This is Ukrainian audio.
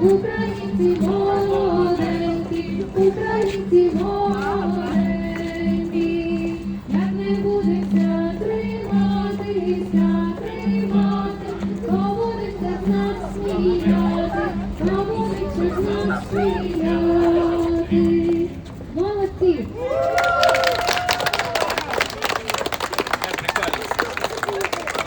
українці молоденькі, українці молоденькі, будеться з нас то з нас сміяти.